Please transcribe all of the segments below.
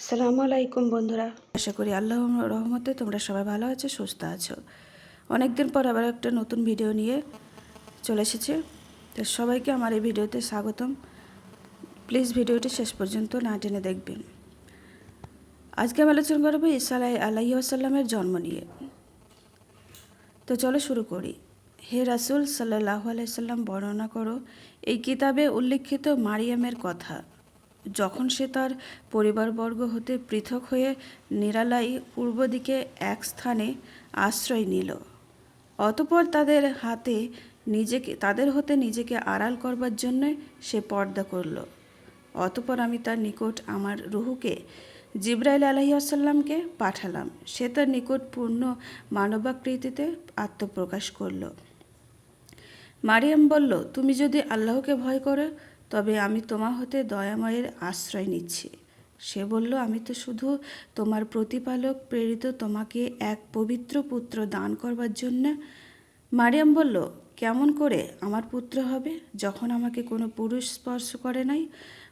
আসসালামু আলাইকুম, বন্ধুরা। আশা করি আল্লাহ রহমতে তোমরা সবাই ভালো আছো, সুস্থ আছো। অনেক দিন পর আবার একটা নতুন ভিডিও নিয়ে চলে এসেছে। তো সবাইকে আমার এই ভিডিওতে স্বাগতম। প্লিজ ভিডিওটি শেষ পর্যন্ত না টেনে দেখবেন। আজকে আমি আলোচনা করব ইসা আলাহি আসাল্লামের জন্ম নিয়ে। তো চলো শুরু করি। হে রাসুল সাল্লাহ আলাইসাল্লাম বর্ণনা করো। এই কিতাবে উল্লিখিত মারিয়ামের কথা। যখন সে তার পরিবারবর্গ হতে পৃথক হয়ে নিরালাই পূর্ব দিকে এক স্থানে আশ্রয় নিল, অতপর তাদের হাতে নিজেকে, তাদের হতে নিজেকে আড়াল করবার জন্য সে পর্দা করল। অতপর আমি তার নিকট আমার রুহুকে জিব্রাইল আলহি আসাল্লামকে পাঠালাম। সে তার নিকট পূর্ণ মানবাকৃতিতে আত্মপ্রকাশ করল। মারিয়াম বলল, তুমি যদি আল্লাহকে ভয় করো তবে আমি তোমার হতে দয়াময়ের আশ্রয় নিচ্ছি। সে বলল, আমি তো শুধু তোমার প্রতিপালক প্রেরিত তোমাকে এক পবিত্র পুত্র দান করবার জন্য মারিয়াম বলল, কেমন করে? আমার পুত্র হবে? যখন আমাকে কোনো পুরুষ স্পর্শ করে নাই,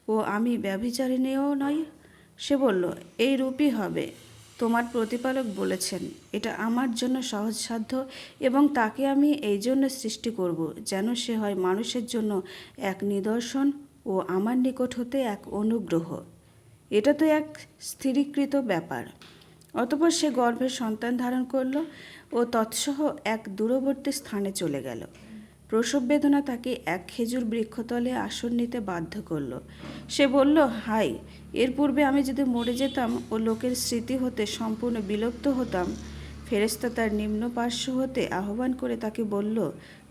ও আমি ব্যভিচারিণীও নই? সে বলল, এই রূপই হবে। তোমার প্রতিপালক বলেছেন, এটা আমার জন্য সহজসাধ্য এবং তাকে আমি এই জন্য সৃষ্টি করব, যেন সে হয় মানুষের জন্য এক নিদর্শন ও আমার নিকট হতে এক অনুগ্রহ। এটা তো এক স্থিরীকৃত ব্যাপার। অতপর সে গর্ভের সন্তান ধারণ করল ও তৎসহ এক দূরবর্তী স্থানে চলে গেল। প্রসব বেদনা তাকে এক খেজুর বৃক্ষতলে আসন নিতে বাধ্য করল। সে বলল, হাই, এর পূর্বে আমি যদি মরে যেতাম ও লোকের স্মৃতি হতে সম্পূর্ণ বিলুপ্ত হতাম ফেরেস্তা তার নিম্ন পার্শ্ব হতে আহ্বান করে তাকে বলল,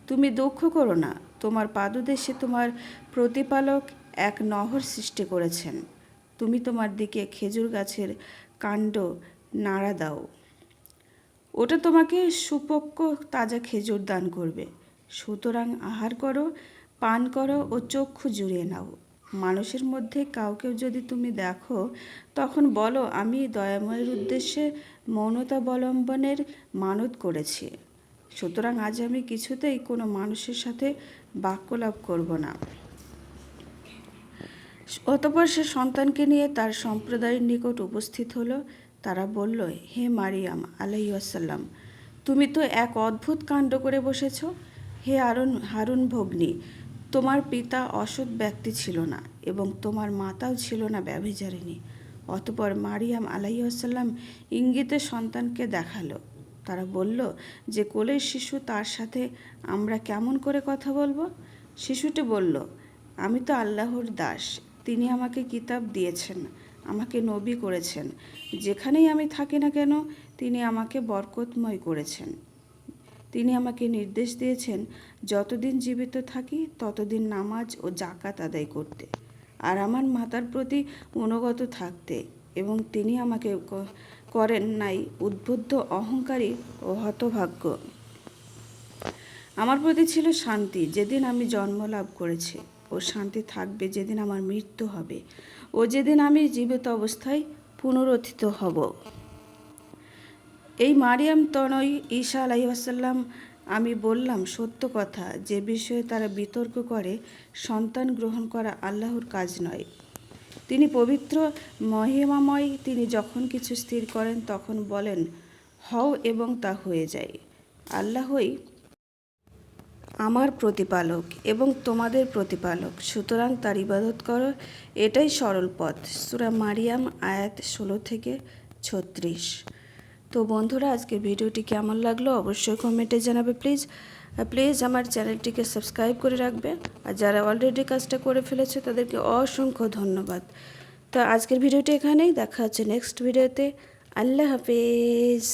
তুমি দুঃখ করো না, তোমার পাদদেশে তোমার প্রতিপালক এক নহর সৃষ্টি করেছেন। তুমি তোমার দিকে খেজুর গাছের কাণ্ড নাড়া দাও। ওটা তোমাকে সুপক্ষ তাজা খেজুর দান করবে। সুতরাং আহার করো, পান করো ও চক্ষু জুড়িয়ে নাও। মানুষের মধ্যে কাউকেও যদি তুমি দেখো, তখন বলো, আমি দয়াময়ের উদ্দেশ্যে মৌনতা অবলম্বনের মানত করেছি। সুতরাং আজ আমি কিছুতেই কোনো মানুষের সাথে বাক্যলাভ করব না। অতপর সে সন্তানকে নিয়ে তার সম্প্রদায়ের নিকট উপস্থিত হলো। তারা বলল, হে মারিয়াম আলাইসাল্লাম তুমি তো এক অদ্ভুত কাণ্ড করে বসেছ। হে আরুন হারুন ভগ্নী, তোমার পিতা অসৎ ব্যক্তি ছিল না এবং তোমার মাতাও ছিল না ব্যভিচারিণী। অতপর মারিয়াম আলাইসাল্লাম ইঙ্গিতে সন্তানকে দেখাল। তারা বলল, যে কোলের শিশু তার সাথে আমরা কেমন করে কথা বলব? শিশুটি বলল, আমি তো আল্লাহর দাস, তিনি আমাকে কিতাব দিয়েছেন, আমাকে নবী করেছেন। যেখানেই আমি থাকি না কেন, তিনি আমাকে বরকতময় করেছেন। তিনি আমাকে নির্দেশ দিয়েছেন, যতদিন জীবিত থাকি, ততদিন নামাজ ও জাকাত আদায় করতে। আর আমার মাতার প্রতি অনুগত থাকতে। এবং তিনি আমাকে করেন নাই, উদ্বুদ্ধ, অহংকারী ও হতভাগ্য। আমার প্রতি ছিল শান্তি, যেদিন আমি জন্ম লাভ করেছি। ও শান্তি থাকবে যেদিন আমার মৃত্যু হবে। ও যেদিন আমি জীবিত অবস্থায় পুনরুত্থিত হব। এই মারিয়াম তনয় ঈশা আলাইসাল্লাম আমি বললাম, সত্য কথা, যে বিষয়ে তারা বিতর্ক করে, সন্তান গ্রহণ করা আল্লাহর কাজ নয়। তিনি পবিত্র মহিমাময়, তিনি যখন কিছু স্থির করেন, তখন বলেন, হও এবং তা হয়ে যায়। আল্লাহই আমার প্রতিপালক এবং তোমাদের প্রতিপালক। সুতরাং তার ইবাদত করো। এটাই সরল পথ। সুরা মারিয়াম, আয়াত ষোলো থেকে ছত্রিশ। তো বন্ধুরা আজকে ভিডিওটি কেমন লাগল অবশ্যই কমেন্টে জানাবে, প্লিজ। প্লিজ আমার চ্যানেলটিকে সাবস্ক্রাইব করে রাখবে। আর যারা অলরেডি কাজটা করে ফেলেছে, তাদেরকে অসংখ্য ধন্যবাদ। তো আজকের ভিডিওটি এখানেই, দেখা হচ্ছে নেক্সট ভিডিওতে। আল্লাহ হাফিজ।